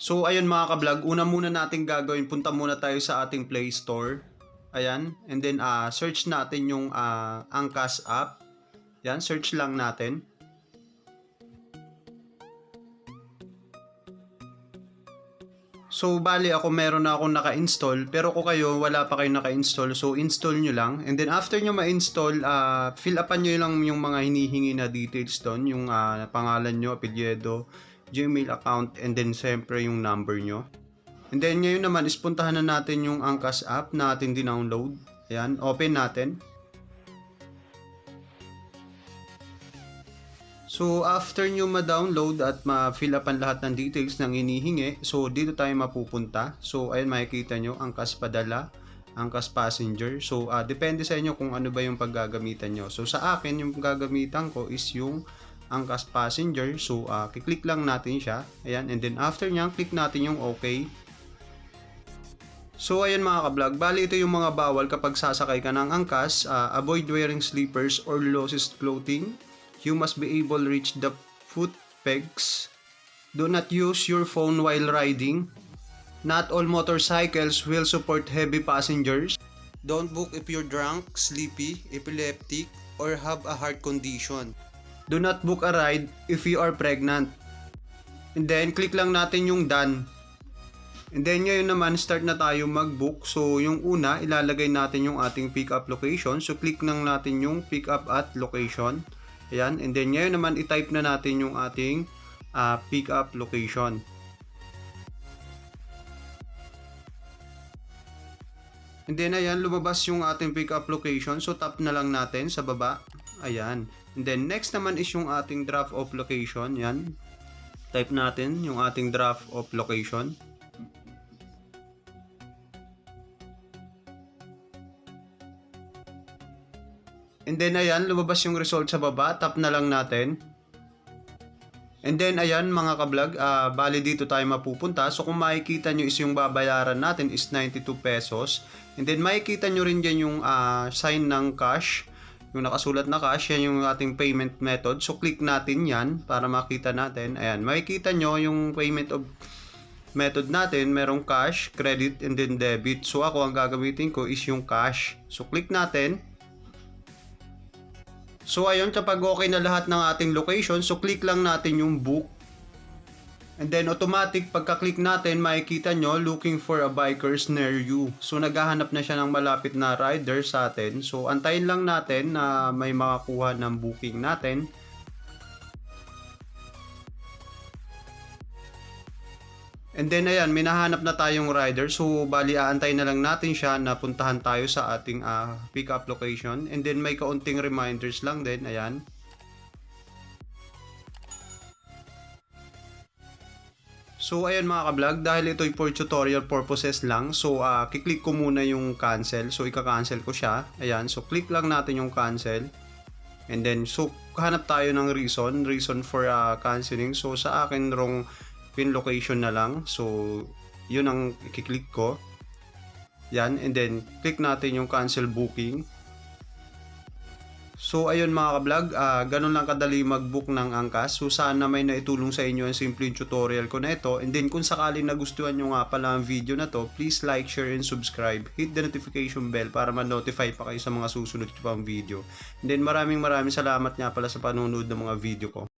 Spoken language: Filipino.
So ayun mga ka-vlog, una muna natin gagawin, punta muna tayo sa ating Play Store. Ayan, and then ah search natin yung ah, Angkas app. Yan, search lang natin. So, bali ako meron na akong naka-install, pero kung kayo wala pa kayo naka-install, so install nyo lang. And then after nyo ma-install, ah fill upan nyo lang yung mga hinihingi na details doon, yung ah, pangalan nyo, apelyido, Gmail account, and then siyempre yung number nyo. And then ngayon naman is puntahan na natin yung Angkas app na ating dinownload. Ayan, open natin. So, after nyo ma-download at ma-fill up ang lahat ng details ng inihingi, so dito tayo mapupunta. So, ayun makikita nyo, angkas padala, angkas passenger. So, ah, depende sa inyo kung ano ba yung paggagamitan nyo. So, sa akin, yung gagamitan ko is yung angkas passenger. So, ah, kiklik lang natin siya. Ayan, and then after nyan, click natin yung okay. So ayan mga ka-vlog, bali ito yung mga bawal kapag sasakay ka ng angkas, ah, avoid wearing slippers or loosest clothing. You must be able to reach the foot pegs. Do not use your phone while riding. Not all motorcycles will support heavy passengers. Don't book if you're drunk, sleepy, epileptic, or have a heart condition. Do not book a ride if you are pregnant. And then, click lang natin yung done. And then ngayon naman start na tayo mag-book. So yung una ilalagay natin yung ating pick up location. So click nang natin yung pick up at location. Ayan. And then ngayon naman i-type na natin yung ating ah, pick up location. And then ayan lumabas yung ating pick up location. So tap na lang natin sa baba. Ayan. And then next naman is yung ating drop off location. Yan. Type natin yung ating drop off location. And then ayan, lumabas yung result sa baba. Tap na lang natin. And then ayan mga ka-vlog, ah, bali dito tayo mapupunta. So kung makikita nyo is yung babayaran natin is 92 pesos. And then makikita nyo rin dyan yung ah, sign ng cash. Yung nakasulat na cash, yan yung ating payment method. So click natin yan para makita natin. Ayan, makikita nyo yung payment of method natin, merong cash, credit, and then debit. So ako ang gagamitin ko is yung cash. So click natin. So ayun, kapag okay na lahat ng ating location, so click lang natin yung book. And then automatic, pagka-click natin, makikita nyo, looking for a bikers near you. So naghahanap na siya ng malapit na rider sa atin. So antayin lang natin na may makakuha ng booking natin. And then ayan, may nahanap na tayong rider. So bali aantay na lang natin siya na puntahan tayo sa ating ah, pick up location. And then may kaunting reminders lang din, ayan. So ayan mga ka-vlog, dahil ito'y for tutorial purposes lang, so ah, kiklik ko muna yung cancel. So ika-cancel ko siya. Ayan, so click lang natin yung cancel. And then so hanap tayo ng reason, reason for ah, canceling. So sa akin wrong pin location na lang. So, yun ang i-click ko. Yan, and then click natin yung cancel booking. So, ayun mga ka-vlog, ah, ganun lang kadali mag-book ng angkas. So, sana may naitulong sa inyo ang simpleng tutorial ko na ito. And then, kung sakaling nagustuhan nyo nga pala ang video na to, please like, share, and subscribe. Hit the notification bell para ma-notify pa kayo sa mga susunod ko pang video. And then, maraming maraming salamat nga pala sa panonood ng mga video ko.